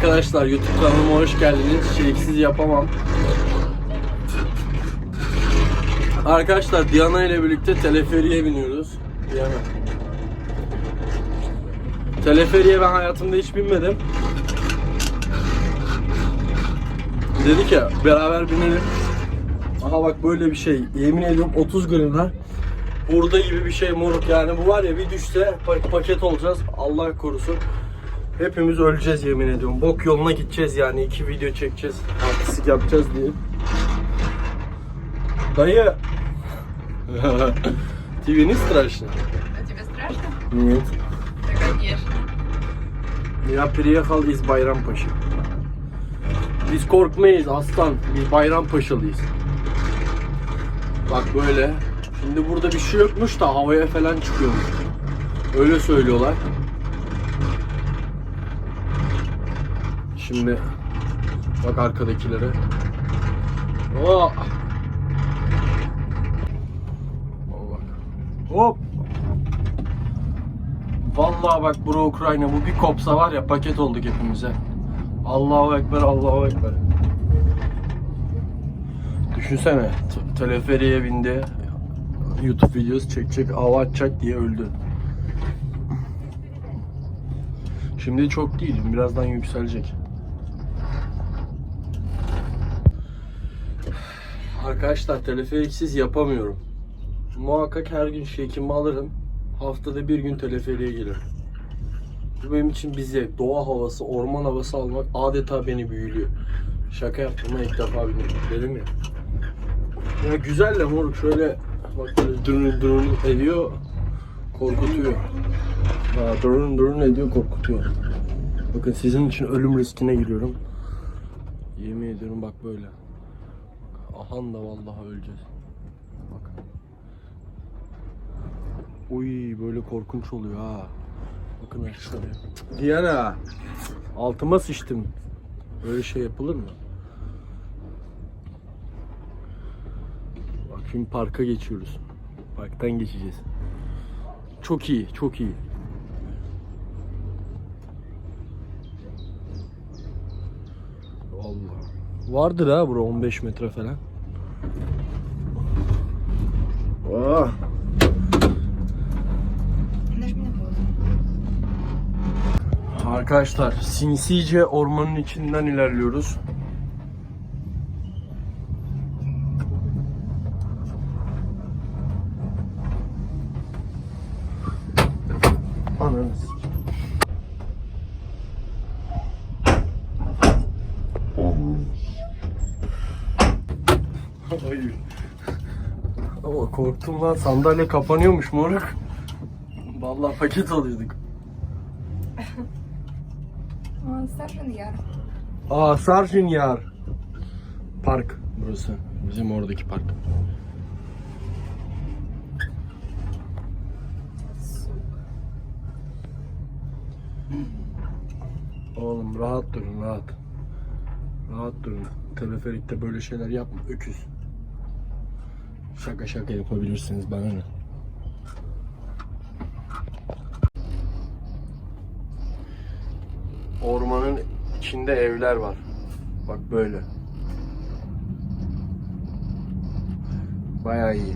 Arkadaşlar YouTube kanalıma hoş geldiniz. Şeyksiz yapamam. Arkadaşlar Diana ile birlikte teleferiye biniyoruz. Diana. Teleferiye ben hayatımda hiç binmedim. Dedik ya beraber binelim. Aha bak böyle bir şey. Yemin ediyorum 30 gramlar. Burada gibi bir şey moruk yani bu var ya bir düşse pa- paket olacağız. Allah korusun. Hepimiz öleceğiz yemin ediyorum. Bok yoluna gideceğiz yani. iki video çekeceğiz. Artistik yapacağız diye. Dayı. TV не страшно? А тебе страшно? Нет. Да, конечно. Ya приехал из Bayrampaşa. Biz korkmayız aslan. Biz Bayrampaşalıyız. Bak böyle. Şimdi burada bir şey yokmuş da havaya falan çıkıyormuş. Öyle söylüyorlar. Şimdi bak arkadakilere. Oh. Bak. Hop. Vallahi bak bura Ukrayna bu bir kopsa var ya paket olduk hepimize. Allahu Ekber Allahu Ekber. Düşünsene teleferiye bindi. YouTube videosu çekecek, hava atacak diye öldü. Şimdi çok değil, birazdan yükselecek. Arkadaşlar teleferiksiz yapamıyorum. Muhakkak her gün şekimi alırım. Haftada bir gün teleferiye gelirim. Bu benim için bir zevk. Doğa havası, orman havası almak adeta beni büyülüyor. Şaka yaptım ilk defa bindim. Dedim ya. Ya güzel de moruk şöyle bak böyle durun durun ediyor. Korkutuyor. Ha, durun durun ediyor korkutuyor. Bakın sizin için ölüm riskine giriyorum. Yemin ediyorum bak böyle. Ahan da vallahi öleceğiz. Bak. Uy böyle korkunç oluyor ha. Bakın aşağıya. Diana. Altıma sıçtım. Böyle şey yapılır mı? Bak şimdi parka geçiyoruz. Parktan geçeceğiz. Çok iyi, çok iyi. Allah. Vardır ha bura 15 metre falan. Oh. Arkadaşlar sinsice ormanın içinden ilerliyoruz. Hayır. Ama korktum lan sandalye kapanıyormuş moruk. Vallahi paket alıyorduk. Sarjın yar. Aa Sarjın yar. Park burası. Bizim oradaki park. Oğlum rahat durun rahat. Rahat durun. Teleferikte böyle şeyler yapma öküz. Şaka şaka yapabilirsiniz bana ne. Ormanın içinde evler var. Bak böyle. Bayağı iyi.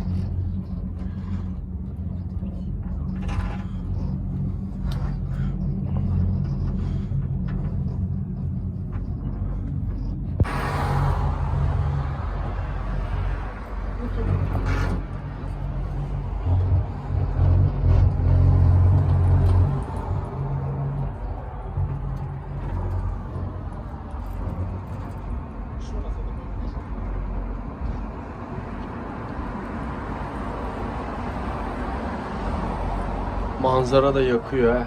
Manzara da yakıyor ha.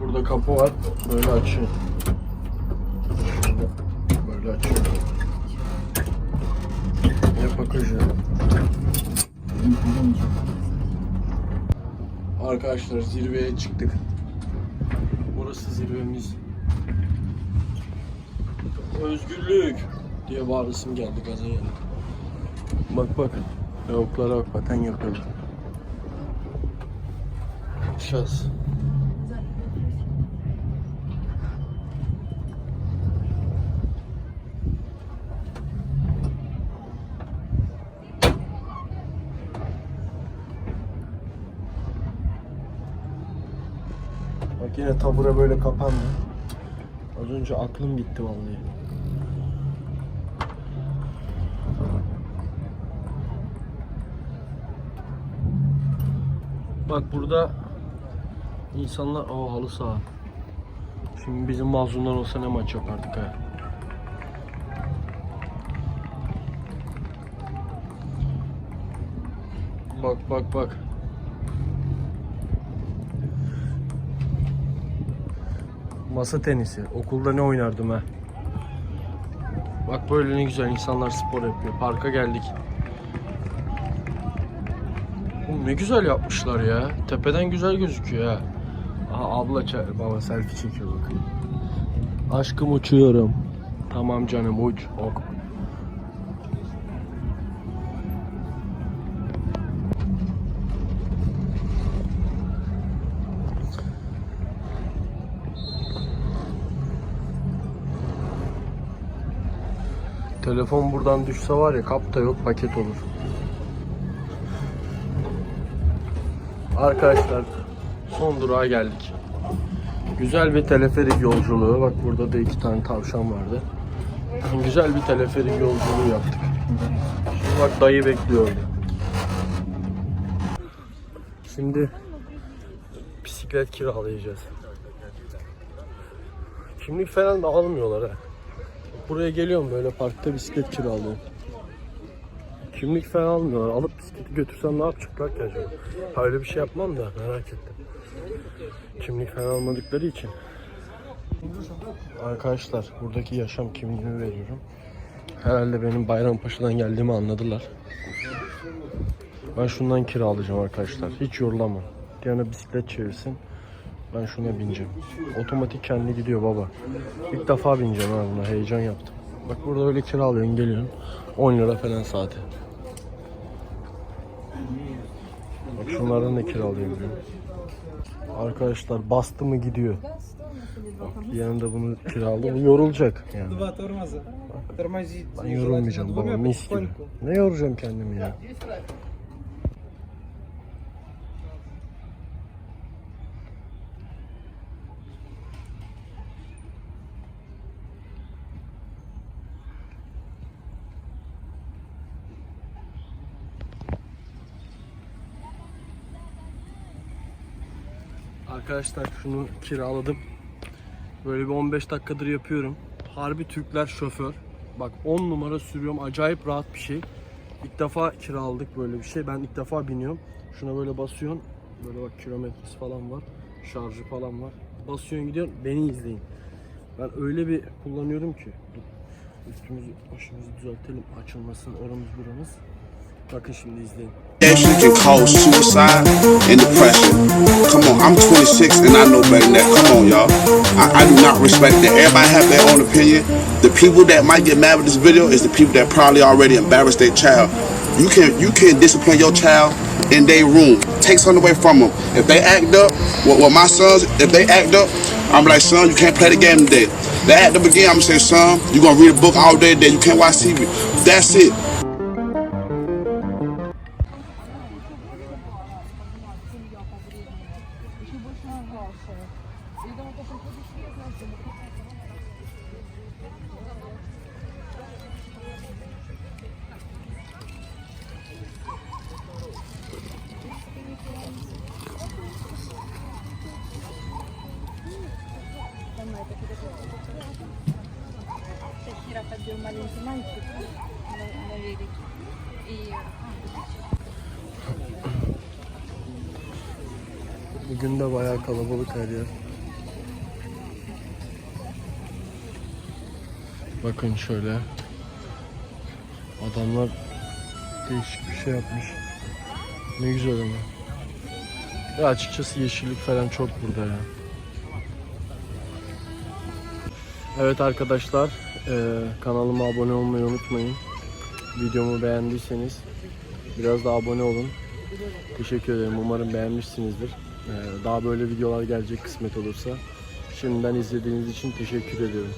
Burada kapı var. Böyle açıyor. Böyle açıyor. Ne bakıcı. Arkadaşlar zirveye çıktık. Burası zirvemiz. Özgürlük diye bağırısım geldi gaza geldi. Bak bak. Tavuklara bak paten yapıyor. bakacağız. Bak yine tabure böyle kapandı. Az önce aklım gitti vallahi. Bak burada insanlar o halı saha. Şimdi bizim mazlumlar olsa ne maç yapardık ha. Bak bak bak. Masa tenisi. Okulda ne oynardım ha. Bak böyle ne güzel insanlar spor yapıyor. Parka geldik. Ne güzel yapmışlar ya. Tepeden güzel gözüküyor ha. Aha abla baba selfie çekiyor bak. Aşkım uçuyorum. Tamam canım uç. Ok. Telefon buradan düşse var ya kap da yok paket olur. Arkadaşlar son durağa geldik. Güzel bir teleferik yolculuğu. Bak burada da iki tane tavşan vardı. Güzel bir teleferik yolculuğu yaptık. Şimdi bak dayı bekliyordu. Şimdi bisiklet kiralayacağız. Kimlik falan da almıyorlar ha. Buraya geliyorum böyle parkta bisiklet kiralıyorum. Kimlik falan almıyorlar. Alıp bisikleti götürsem ne yapacaklar ki acaba? Öyle bir şey yapmam da merak ettim. Kimlik falan almadıkları için. Arkadaşlar buradaki yaşam kimliğimi veriyorum. Herhalde benim Bayrampaşa'dan geldiğimi anladılar. Ben şundan kiralayacağım arkadaşlar. Hiç yorulamam. Diana bisiklet çevirsin. Ben şuna bineceğim. Otomatik kendi gidiyor baba. İlk defa bineceğim ha buna. Heyecan yaptım. Bak burada öyle kiralıyorsun geliyorsun. 10 lira falan saati. Bak Şunlardan da kiralayayım diyor. Arkadaşlar bastı mı gidiyor. Yanında bunu kiralı. Bu yorulacak yani. Ben yorulmayacağım baba mis gibi. Ne yoracağım kendimi ya. Arkadaşlar şunu kiraladım. Böyle bir 15 dakikadır yapıyorum. Harbi Türkler şoför. Bak 10 numara sürüyorum. Acayip rahat bir şey. İlk defa kiraladık böyle bir şey. Ben ilk defa biniyorum. Şuna böyle basıyorsun. Böyle bak kilometresi falan var. Şarjı falan var. Basıyorsun gidiyorsun. Beni izleyin. Ben öyle bir kullanıyorum ki. Dur. Üstümüzü başımızı düzeltelim. Açılmasın oramız buramız. Bakın şimdi izleyin. I'm 26 and I know better than that. Come on, y'all. I, I do not respect that. Everybody have their own opinion. The people that might get mad with this video is the people that probably already embarrassed their child. You can you can discipline your child in their room. Take something away from them. If they act up, well, well my sons, if they act up, I'm like, son, you can't play the game today. They act up again, I'm gonna say, son, you gonna read a book all day today. You can't watch TV. That's it. Bugün de bayağı kalabalık her yer. Bakın şöyle. Adamlar değişik bir şey yapmış. Ne güzel ama. Ya açıkçası yeşillik falan çok burada ya. Evet arkadaşlar, eee, kanalıma abone olmayı unutmayın. Videomu beğendiyseniz biraz da abone olun. Teşekkür ederim. Umarım beğenmişsinizdir. Ee, Daha böyle videolar gelecek kısmet olursa. Şimdiden izlediğiniz için teşekkür ediyorum.